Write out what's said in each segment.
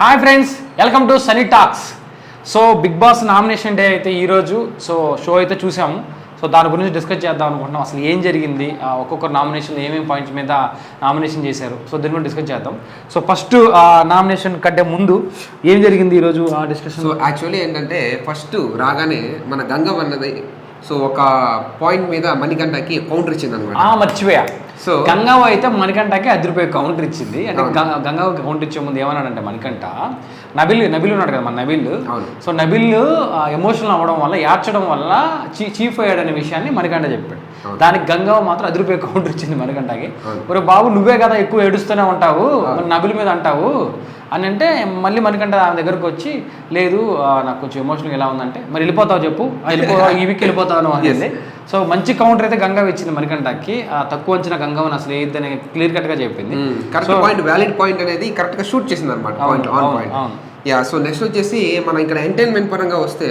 Hi friends welcome to Sunny talks. So Bigg Boss nomination day అయితే ఈరోజు so show అయితే చూసాము. So దాని గురించి డిస్కస్ చేద్దాం అనుకుంటున్నాం. అసలు ఏం జరిగింది? ఒక్కొక్క నామినేషన్ ఏమేమి పాయింట్స్ మీద నామినేషన్ చేశారు? సో దీని గురించి డిస్కస్ చేద్దాం. సో ఫస్ట్ నామినేషన్ కంటే ముందు ఏం జరిగింది ఈరోజు ఆ డిస్కషన్? సో యాక్చువల్లీ ఏంటంటే ఫస్ట్ రాగానే మన గంగం అన్నది సో ఒక పాయింట్ మీద మణికంఠకి కౌంటర్ ఇచ్చింది అనమాట మర్చిపోయా. సో So- గంగావ అయితే మణికంఠకి అర్ధ రూపాయి కౌంటర్ ఇచ్చింది అంటే అవును. గంగ- గంగావకి కౌంటర్ ఇచ్చే ముందు ఏమన్నాడంటే మణికంఠ నబిల్ నబిల్ ఉన్నాడు కదా మన నబిల్. సో నబిల్ ఎమోషనల్ అవ్వడం వల్ల ఏడ్చడం వల్ల చీ చీఫ్ అయ్యాడనే విషయాన్ని మణికంఠ చెప్పాడు. దానికి గంగావ మాత్రం రూపాయి కౌంటర్ ఇచ్చింది అవును. ఒరే బాబు నువ్వే కదా ఎక్కువ ఏడుస్తూనే ఉంటావు నబిల్ మీద అంటావు అని అంటే మళ్ళీ మణికంఠ ఆమె దగ్గరకు వచ్చి లేదు నాకు కొంచెం ఎమోషనల్ ఎలా ఉందంటే మరి వెళ్ళిపోతావు చెప్పు "ఆ, వెళ్ళిపో ఈ వీక్ వెళ్ళిపోతాను అనేది సో మంచి కౌంటర్ అయితే గంగావ ఇచ్చింది మణికంఠకి ఆ, తక్కువ వచ్చిన గంగవని అసలు ఏదని క్లియర్ కట్గా చెప్పింది. కరెక్ట్ పాయింట్ వ్యాలిడ్ పాయింట్ అనేది కరెక్ట్గా షూట్ చేసింది అనమాట. యా సో నెక్స్ట్ వచ్చేసి మనం ఇక్కడ ఎంటర్టైన్మెంట్ పరంగా వస్తే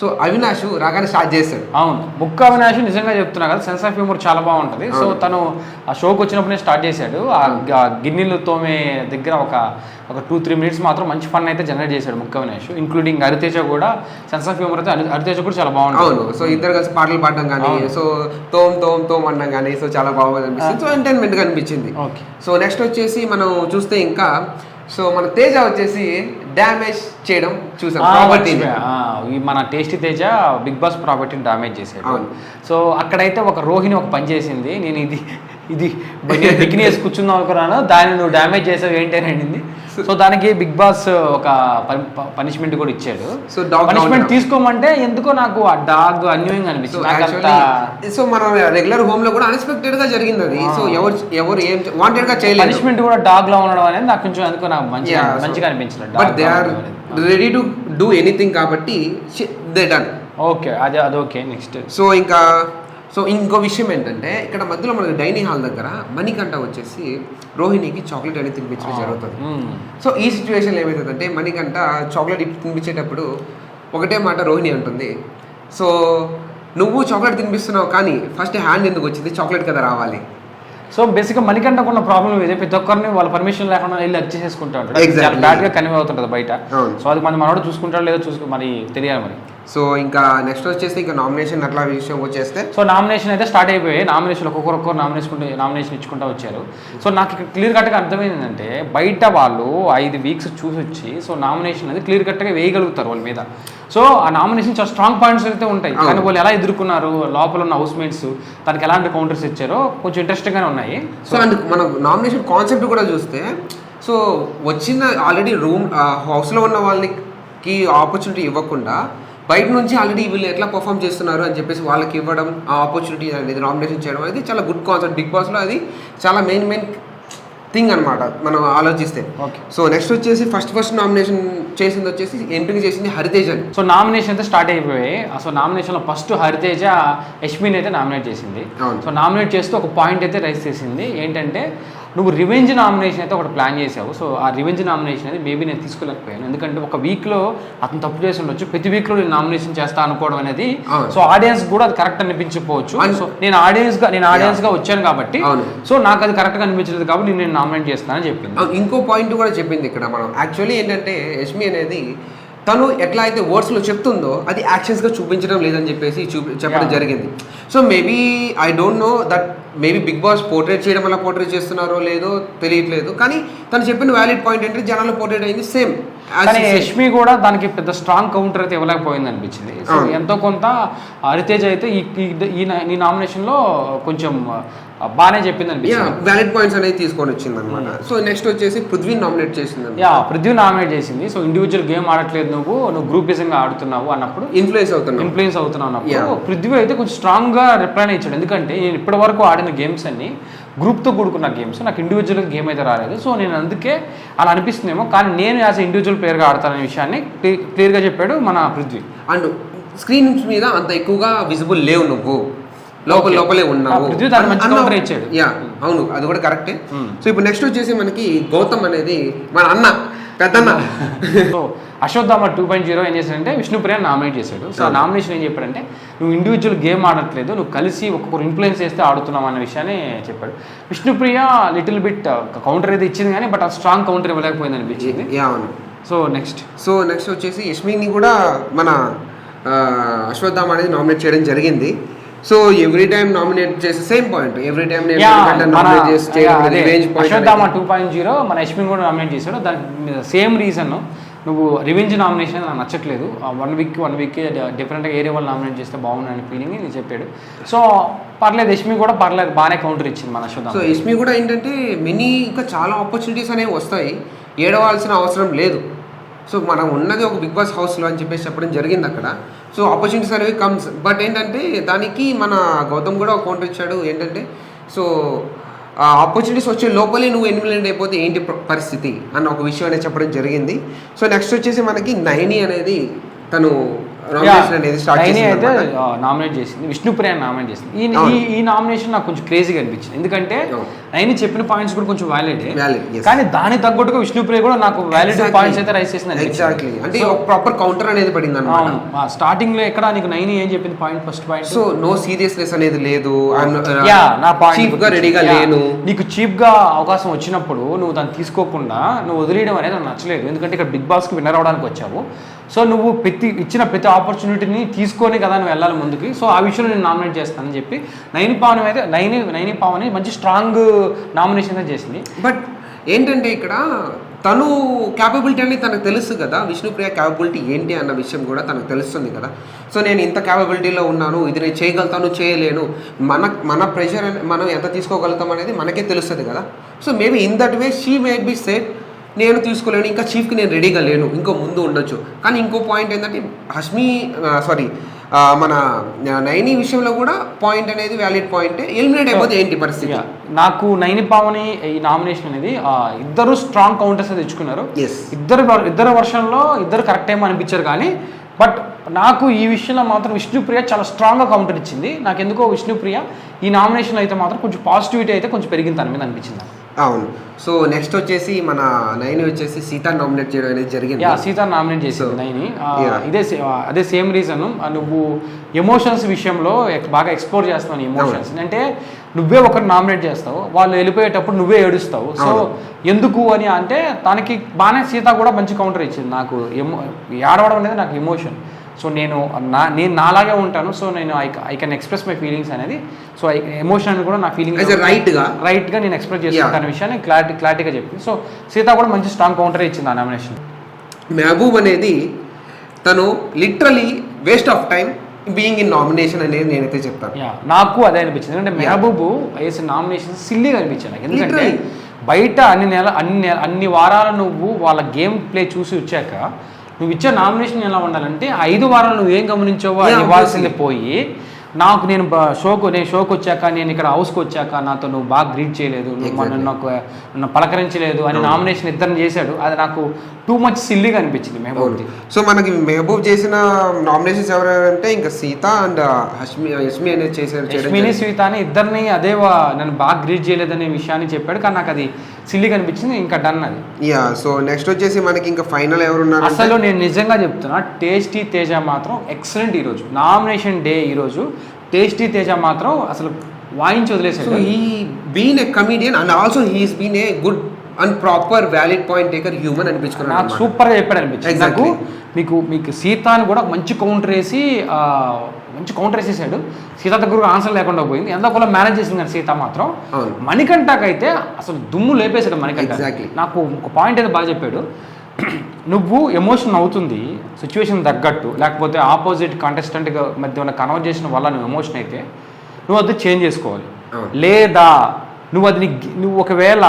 సో అవినాష్ రాగానే స్టార్ట్ చేస్తాడు. అవును. ముక్క అవినాష్ నిజంగా చెప్తున్నా కదా సెన్స్ ఆఫ్ హ్యూమర్ చాలా బాగుంటుంది. సో. తను ఆ షోకి వచ్చినప్పుడే స్టార్ట్ చేశాడు. ఆ గిన్నెలు తోమే దగ్గర ఒక ఒక టూ త్రీ మినిట్స్ మాత్రం మంచి ఫన్ అయితే జనరేట్ చేశాడు ముక్క అవినాష్. ఇంక్లూడింగ్ హరితేజ కూడా సెన్స్ ఆఫ్ హ్యూమర్ అయితే హరి- హరితేజ కూడా చాలా బాగుంటుంది. అవును. సో ఇద్దరు కలిసి పాటలు పాడడం కానీ. సో తోమ్ తోమ్ తోమ్ అనడం కానీ సో చాలా బాగా అనిపిస్తుంది. సో ఎంటర్టైన్మెంట్గా అనిపించింది. ఓకే. సో నెక్స్ట్ వచ్చేసి మనం చూస్తే ఇంకా సో మన తేజ వచ్చేసి డ్యామేజ్ చేయడం చూసాం. ప్రాపర్టీ మన టేస్టీ తేజ బిగ్ బాస్ ప్రాపర్టీని డామేజ్ చేశాడు. అవును. సో అక్కడైతే ఒక రోహిణి ఒక పని చేసింది. నేను ఇది ఇది బికిని వేసి కూర్చుందాం అనుకున్నాను. దాన్ని నువ్వు డ్యామేజ్ చేసావు ఏంటి అని అడిగింది సో దానికి బిగ్ బాస్ ఒక పనిష్మెంట్ కూడా ఇచ్చాడు. So dog punishment. తీసుకోమంటే ఎందుకో నాకు ఆ డాగ్ అన్యూయంగా యాక్చువల్లీ సో మన రెగ్యులర్ హోమ్లో కూడా అన్ఎక్స్పెక్టెడ్గా జరిగింది అది. సో ఎవరు ఎవరు ఏం వాంటెడ్గా చేయలేదు. పనిష్మెంట్ కూడా డాగ్లో ఉండడం అనేది నాకు కొంచెం ఎందుకో నాకు so- మంచిగా అనిపించలేదు. But they are ready to do anything కాబట్టి దే డన్ ఓకే అదే అది ఓకే నెక్స్ట్ సో ఇంకా సో ఇంకో విషయం ఏంటంటే ఇక్కడ మధ్యలో మనకి డైనింగ్ హాల్ దగ్గర మణికంఠ వచ్చేసి రోహిణికి చాక్లెట్ అనేది తినిపించడం జరుగుతుంది. సో ఈ సిచ్యువేషన్ ఏమవుతుందంటే మణికంఠ చాక్లెట్ తినిపించేటప్పుడు ఒకటే మాట రోహిణి అంటుంది. సో నువ్వు చాక్లెట్ తినిపిస్తున్నావు కానీ ఫస్ట్ హ్యాండ్ ఎందుకు వచ్చింది? చాక్లెట్ కదా రావాలి. సో బేసిక్గా మణికంటకు ఉన్న ప్రాబ్లం ఇదే ప్రతి ఒక్కరిని వాళ్ళ పర్మిషన్ లేకుండా వెళ్ళి అర్చ్ చేసుకుంటూ ఉంటాడు. Exactly. చాలా బ్యాడ్గా కన్వే అవుతుంటది బయట. సో అది మన మనోడు చూసుకుంటాడు లేదో చూసుకో మరి తెలియాలి మరి. సో ఇంకా నెక్స్ట్ వచ్చేసి ఇంకా నామినేషన్ అట్లా విషయం వచ్చేస్తే సో నామినేషన్ అయితే స్టార్ట్ అయిపోయాయి నామినేషన్ ఒక్కొక్కరు ఒక్కొక్కరు నామినేషన్ నామినేషన్ ఇచ్చుకుంటూ వచ్చారు. సో నాకు ఇక్కడ క్లియర్ కట్గా అర్థమైంది ఏంటంటే బయట వాళ్ళు ఐదు వీక్స్ చూసి వచ్చి సో నామినేషన్ అనేది క్లియర్ కట్గా వేయగలుగుతారు వాళ్ళ మీద. సో ఆ నామినేషన్ చాలా స్ట్రాంగ్ పాయింట్స్ అయితే ఉంటాయి. కానీ వాళ్ళు ఎలా ఎదుర్కొన్నారు లోపల ఉన్న హౌస్ మేట్స్ దానికి ఎలాంటి కౌంటర్స్ ఇచ్చారో కొంచెం ఇంట్రెస్టింగ్గానే ఉన్నాయి. సో అండ్ మనం నామినేషన్ కాన్సెప్ట్ కూడా చూస్తే సో వచ్చిన ఆల్రెడీ రూమ్ హౌస్లో ఉన్న వాళ్ళకి ఆపర్చునిటీ ఇవ్వకుండా బయట నుంచి ఆల్రెడీ వీళ్ళు ఎట్లా పర్ఫామ్ చేస్తున్నారు అని చెప్పేసి వాళ్ళకి ఇవ్వడం ఆ ఆపర్చునిటీ అనేది నామినేషన్ చేయడం అనేది చాలా గుడ్ కాన్సెప్ట్ బిగ్ బాస్లో అది చాలా మెయిన్ మెయిన్ థింగ్ అనమాట మనం ఆలోచిస్తే. ఓకే సో నెక్స్ట్ వచ్చేసి ఫస్ట్ ఫస్ట్ నామినేషన్ చేసింది వచ్చేసి ఎంపిక చేసింది హరితేజ్ అని. సో నామినేషన్ అయితే స్టార్ట్ అయిపోయాయి. సో నామినేషన్లో ఫస్ట్ హరితేజ యష్మిని అయితే నామినేట్ చేసింది. సో నామినేట్ చేస్తూ ఒక పాయింట్ అయితే రైస్ చేసింది. ఏంటంటే నువ్వు రివెంజ్ నామినేషన్ అయితే ఒకటి ప్లాన్ చేసావు సో ఆ రివెంజ్ నామినేషన్ అనేది మేబీ నేను తీసుకోలేకపోయాను. ఎందుకంటే ఒక వీక్లో అతను తప్పు చేసి ఉండొచ్చు. ప్రతి వీక్లో నేను నామినేషన్ చేస్తా అనుకోవడం అనేది. సో ఆడియన్స్ కూడా అది కరెక్ట్ అనిపించకపోవచ్చు అన్- సో నేను ఆడియన్స్గా నేను ఆడియన్స్గా వచ్చాను కాబట్టి. సో నాకు అది కరెక్ట్గా అనిపించలేదు కాబట్టి నేను నామినేట్ చేస్తానని చెప్పింది. ఇంకో పాయింట్ కూడా చెప్పింది ఇక్కడ మనం. యాక్చువల్లీ ఏంటంటే యష్మి అనేది తను ఎట్లా అయితే వర్డ్స్లో చెప్తుందో అది యాక్షన్స్గా చూపించడం లేదని చెప్పేసి చూపి చెప్పడం. జరిగింది. So maybe I don't know that maybe Bigg Boss portrait చేయడం వల్ల పోర్ట్రేట్ చేస్తున్నారో లేదో తెలియట్లేదు. కానీ తను చెప్పిన వ్యాలిడ్ పాయింట్ ఏంటంటే జనాల్లో పోర్ట్రేట్ అయింది సేమ్. యష్మి కూడా దానికి పెద్ద స్ట్రాంగ్ కౌంటర్ అయితే ఇవ్వలేకపోయింది అనిపించింది. ఎంతో కొంత హరితేజ్ అయితే ఈ ఈ- ఈ నా- ఈ నామినేషన్లో కొంచెం బాగానే చెప్పింది యా అనిపించింది వ్యాలిడ్ పాయింట్స్ అనేది తీసుకొని వచ్చింది అనమాట సో నెక్స్ట్ వచ్చేసి పృథ్వీ నామినేట్ చేసింది యా పృథ్వీ నామినేట్ చేసింది. సో ఇండివిజువల్ గేమ్ ఆడట్లేదు నువ్వు నువ్వు గ్రూపిజంగా ఆడుతున్నావు అన్నప్పుడు. ఇన్ఫ్లుయెన్స్ అవుతున్నాం ఇన్ఫ్లుయెన్స్ అవుతున్నావు అన్నప్పుడు. పృథ్వీ అయితే కొంచెం స్ట్రాంగ్గా రిప్లై ఇచ్చాడు. ఎందుకంటే నేను ఇప్పటి వరకు ఆడిన గేమ్స్ అన్ని గ్రూప్తో కూడుకున్న గేమ్స్ నాకు ఇండివిజువల్ గేమ్ అయితే రాలేదు. సో నేను అందుకే అలా అనిపిస్తుందేమో. కానీ నేను యాజ్ ఇండివిజువల్ ప్లేయర్గా ఆడతాననే విషయాన్ని క్లియర్గా చెప్పాడు మన పృథ్వీ. అండ్ స్క్రీన్ మీద అంత ఎక్కువగా విజిబుల్ లేవు నువ్వు. లోపల. లోపలే ఉన్నావు. యా అవును అది కూడా కరెక్టే Hmm. సో ఇప్పుడు నెక్స్ట్ వచ్చేసి మనకి గౌతమ్ అనేది మన అన్న పెద్దన్న. So Ashwatthama two point zero ఏం చేశాడంటే విష్ణుప్రియ నామినేట్ చేశాడు. సో. నామినేషన్ ఏం చెప్పాడంటే నువ్వు ఇండివిజువల్ గేమ్ ఆడట్లేదు నువ్వు కలిసి ఒక్కొక్కరు ఇన్ఫ్లుయెన్స్ చేస్తే ఆడుతున్నావు అన్న విషయాన్ని చెప్పాడు. విష్ణుప్రియ లిటిల్ బిట్ కౌంటర్ అయితే ఇచ్చింది కానీ బట్ ఆ స్ట్రాంగ్ కౌంటర్ ఇవ్వలేకపోయింది అనిపించింది. యా అవును. సో నెక్స్ట్ సో నెక్స్ట్ వచ్చేసి యష్మిని కూడా మన అశ్వత్థామ అనేది నామినేట్ చేయడం జరిగింది. సో ఎవ్రీ టైం నామినేట్ చేసే సేమ్ పాయింట్ ఎవ్రీ టైం నేను నామినేట్ చేసి చేయడం revenge point two point zero మన యశ్మిన్ కూడా నామినేట్ చేశాడు. దాని సేమ్ రీజన్ నువ్వు రివెంజ్ నామినేషన్ నాకు నచ్చట్లేదు. వన్ వీక్ వన్ వీక్ డిఫరెంట్గా ఏరియా వాళ్ళు నామినేట్ చేస్తే బాగుందని ఫీలింగ్ నేను చెప్పాడు. సో పర్లేదు యశ్మి కూడా పర్లేదు బాగానే కౌంటర్ ఇచ్చింది మన సో అశ్వత్థామ యష్మి కూడా ఏంటంటే మినీ ఇంకా చాలా ఆపర్చునిటీస్ అనేవి వస్తాయి. ఏడవాల్సిన అవసరం లేదు. సో మనం ఉన్నది ఒక బిగ్ బాస్ హౌస్లో అని చెప్పేసి చెప్పడం జరిగింది అక్కడ. సో ఆపర్చునిటీస్ అనేవి కమ్స్ బట్ ఏంటంటే దానికి మన గౌతమ్ కూడా ఒక కౌంటర్ ఇచ్చాడు. ఏంటంటే సో ఆపర్చునిటీస్ వచ్చే లోపలే నువ్వు ఎలిమినేట్ అయిపోతే ఏంటి పరిస్థితి? అన్న ఒక విషయం అనేది చెప్పడం జరిగింది. సో నెక్స్ట్ వచ్చేసి మనకి నైని అనేది తను అయితే నామినేట్ చేసింది. విష్ణుప్రియ నామినేట్ చేసింది. ఈ ఈ నామినేషన్ నాకు కొంచెం క్రేజీగా అనిపించింది. ఎందుకంటే. నైని చెప్పిన పాయింట్స్ కూడా కొంచెం వ్యాలిడ్. కానీ దాని తగ్గట్టుగా విష్ణుప్రియ కూడా నాకు వ్యాలిడ్ పాయింట్స్ అయితే రైస్ చేసింది ఎగ్జాక్ట్లీ అంటే ఒక ప్రాపర్ కౌంటర్ అనేది పడింది అనమాట స్టార్టింగ్లో ఎక్కడ నీకు నైని ఏం చెప్పింది? Point first point so no seriousness అనేది లేదు. యా నా పాయింట్గా రెడీగా లేను. నీకు చీప్గా అవకాశం వచ్చినప్పుడు నువ్వు దాన్ని తీసుకోకుండా నువ్వు వదిలేయడం అనేది నాకు నచ్చలేదు. ఎందుకంటే ఇక్కడ బిగ్ బాస్కి విన్నర్ అవడానికి వచ్చావు. సో నువ్వు ప్రతి ఇచ్చిన ప్రతి ఆపర్చునిటీని తీసుకొని కదా నువ్వు వెళ్ళాలి ముందుకి. సో ఆ విషయంలో నేను నామినేట్ చేస్తానని చెప్పి నైని పావన్ అయితే నైని నైని పావన్ మంచి స్ట్రాంగ్ నామినేషన్ చేసింది. బట్ ఏంటంటే ఇక్కడ తను క్యాపబిలిటీ అనేది తనకు తెలుసు కదా. విష్ణుప్రియ క్యాపబిలిటీ ఏంటి అన్న విషయం కూడా తనకు తెలుస్తుంది కదా. సో నేను ఇంత క్యాపబిలిటీలో ఉన్నాను ఇది నేను చేయగలుగుతాను చేయలేను. మన మన ప్రెషర్ మనం ఎంత తీసుకోగలుగుతాం అనేది మనకే తెలుస్తుంది కదా. So maybe in that way she made be set నేను తీసుకోలేను ఇంకా చీఫ్కి నేను రెడీగా లేను ఇంకో ముందు ఉండొచ్చు. కానీ ఇంకో పాయింట్ ఏంటంటే హష్మి సారీ మన నైని విషయంలో కూడా పాయింట్ అనేది వ్యాలిడ్ పాయింట్ ఎలిమినేట్ అయిపోతే ఏంటి పరిస్థితి. నాకు నైని పావని ఈ నామినేషన్ అనేది ఇద్దరు స్ట్రాంగ్ కౌంటర్స్ తెచ్చుకున్నారు. ఎస్ ఇద్దరు ఇద్దరు వర్షన్లో ఇద్దరు కరెక్ట్ టైం అనిపించారు కానీ బట్ నాకు ఈ విషయంలో మాత్రం విష్ణుప్రియ చాలా స్ట్రాంగ్గా కౌంటర్ ఇచ్చింది. నాకు ఎందుకో విష్ణుప్రియ ఈ నామినేషన్ అయితే మాత్రం కొంచెం పాజిటివిటీ అయితే కొంచెం పెరిగింది తన మీద అనిపించింది నాకు. అవును. సో నెక్స్ట్ వచ్చేసి మన నైన్ వచ్చేసి సీతా నామినేట్ చేయడం అనేది జరిగింది. యా సీత నామినేట్ చేసింది నైని. ఇదే అదే సేమ్ రీజన్ నువ్వు ఎమోషన్స్ విషయంలో బాగా ఎక్స్ప్లోర్ చేస్తావు ఎమోషన్స్ అంటే నువ్వే ఒకరు నామినేట్ చేస్తావు వాళ్ళు వెళ్ళిపోయేటప్పుడు నువ్వే ఏడుస్తావు. సో. ఎందుకు అని అంటే తనకి బాగానే సీత కూడా మంచి కౌంటర్ ఇచ్చింది నాకు. ఎమో ఏడవడం అనేది నాకు ఎమోషన్ సో నేను నా నేను నాలాగే ఉంటాను సో నేను I I can express my feelings అనేది సో ఎమోషన్ కూడా నా ఫీలింగ్ As a right గా? రైట్గా నేను ఎక్స్ప్రెస్ చేసుకుంటాను విషయాన్ని క్లారిటీ క్లారిటీగా చెప్పింది సో సీత కూడా మంచి స్ట్రాంగ్ కౌంటర్ ఇచ్చింది ఆ నామినేషన్ మెహబూబ్ అనేది తను literally waste of time being in nomination అనేది నేనైతే చెప్తాను. నాకు అదే అనిపించింది. ఎందుకంటే మెహబూబ్ వేసిన నామినేషన్ సిల్లీగా అనిపించింది నాకు. ఎందుకంటే. బయట అన్ని నెల అన్ని నెల అన్ని వారాలు నువ్వు వాళ్ళ గేమ్ ప్లే చూసి వచ్చాక నువ్వు ఇచ్చే నామినేషన్ ఎలా ఉండాలంటే ఐదు వారాలు నువ్వు ఏం గమనించావో అది ఇవ్వాల్సింది పోయి నాకు నేను షోకు నేను షోకి వచ్చాక నేను ఇక్కడ హౌస్కి వచ్చాక నాతో నువ్వు బాగా గ్రీట్ చేయలేదు నువ్వు నాకు నన్ను పలకరించలేదు అని నామినేషన్ ఇద్దరిని చేశాడు. అది నాకు టూ మచ్ సిల్లీగా అనిపించింది మెహబూబ్ది సో మనకి మెహబూబ్ చేసిన నామినేషన్స్ ఎవరంటే ఇంకా సీత అండ్ హష్మి యష్మి అనేది చేశారు యష్మిని. స్వీత అని ఇద్దరిని అదే నన్ను బాగా గ్రీట్ చేయలేదనే విషయాన్ని చెప్పాడు. కానీ నాకు అది సిల్లీగా అనిపించింది ఇంకా డన్ అది. యా సో నెక్స్ట్ వచ్చేసి మనకి ఇంకా ఫైనల్ ఎవరున్నారు అసలు నేను నిజంగా చెప్తున్నా టేస్టీ తేజ మాత్రం ఎక్సలెంట్ ఈరోజు. నామినేషన్ డే ఈరోజు టేస్టీ తేజ మాత్రం అసలు వాయించి so వదిలేసాడు he been a comedian and also he's been a good and proper valid point taker human నాకు అనిపించుకున్నాను సూపర్గా చెప్పాడు అనిపించింది నాకు. మీకు మీకు సీత అని కూడా మంచి కౌంటర్ వేసి మంచి కౌంటర్ వేసేసాడు సీత దగ్గర ఆన్సర్ లేకుండా పోయింది ఎంతకులా మేనేజ్ చేసింది కానీ సీత మాత్రం. మణికంఠకైతే అసలు దుమ్ము లేపేశాడు మణికంఠ. నాకు ఒక పాయింట్ అయితే బాగా చెప్పాడు నువ్వు ఎమోషన్ అవుతుంది సిచ్యువేషన్ తగ్గట్టు లేకపోతే ఆపోజిట్ కంటెస్టెంట్ మధ్య ఉన్న కన్వర్జేషన్ వల్ల నువ్వు ఎమోషన్ అయితే నువ్వు అది చేంజ్ చేసుకోవాలి. లేదా నువ్వు అది నువ్వు ఒకవేళ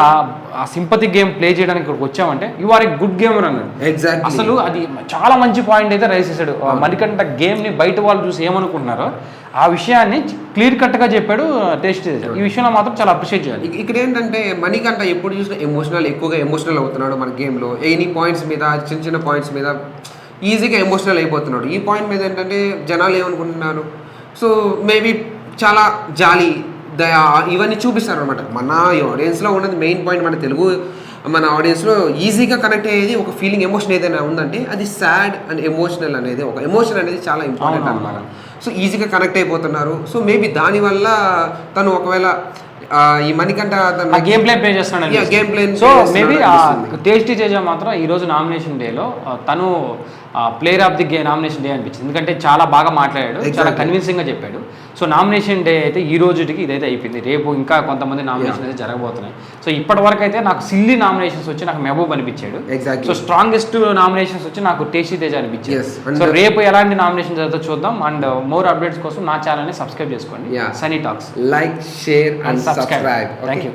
ఆ సింపతి గేమ్ ప్లే చేయడానికి ఇక్కడికి వచ్చావంటే you are a good gamer అన్నాడు. ఎగ్జాక్ట్లీ అసలు అది చాలా మంచి పాయింట్ అయితే రైస్ చేశాడు. మణికంఠ గేమ్ని బయట వాళ్ళు చూసి ఏమనుకుంటున్నారో ఆ విషయాన్ని క్లియర్ కట్గా చెప్పాడు టేస్ట్ ఈ విషయంలో మాత్రం చాలా అప్రిషియేట్ చేయాలి. ఇక- ఇక్కడ ఏంటంటే మనీకంట ఎప్పుడు చూసినా ఎమోషనల్ ఎక్కువగా ఎమోషనల్ అవుతున్నాడు మన గేమ్లో ఎనీ పాయింట్స్ మీద చిన్న చిన్న పాయింట్స్ మీద ఈజీగా ఎమోషనల్ అయిపోతున్నాడు. ఈ పాయింట్ మీద ఏంటంటే జనాలు ఏమనుకుంటున్నారు? సో మేబీ చాలా జాలి ఇవన్నీ చూపిస్తారు అనమాట మన ఆడియన్స్లో ఉన్నది మెయిన్ పాయింట్ మన తెలుగు మన ఆడియన్స్లో ఈజీగా కనెక్ట్ అయ్యేది ఒక ఫీలింగ్ ఎమోషన్ ఏదైనా ఉందంటే అది సాడ్ అండ్ ఎమోషనల్ అనేది ఒక ఎమోషన్ అనేది చాలా ఇంపార్టెంట్. అనమాట సో ఈజీగా కనెక్ట్ అయిపోతున్నారు సో మేబీ దానివల్ల తను ఒకవేళ ఈ మణికంఠ ఆ గేమ్ ప్లే ప్లే చేస్తున్నాడు game play so maybe. Tasty Teja మాత్రం ఈ రోజు నామినేషన్ డేలో తను player of the game nomination day అనిపించింది. ఎందుకంటే చాలా బాగా మాట్లాడాడు చాలా Exactly. కన్విన్సింగ్గా చెప్పాడు. సో నామినేషన్ డే అయితే ఈ రోజుకి ఇదైతే అయిపోయింది. రేపు ఇంకా కొంతమంది నామినేషన్ అయితే జరగబోతున్నాయి. సో ఇప్పటి వరకు అయితే నాకు సిల్లీ నామినేషన్స్ వచ్చి నాకు మెహబూబ్ అనిపించాడు. సో స్ట్రాంగెస్ట్ నామినేషన్స్ వచ్చి నాకు టేస్టీ తేజ అనిపించింది సో రేపు ఎలాంటి నామినేషన్ జరుగుతుందో చూద్దాం. అండ్ మోర్ అప్డేట్స్ కోసం నా ఛానల్ని సబ్స్క్రైబ్ చేసుకోండి. Sunny talks like share and. Subscribe Thank you.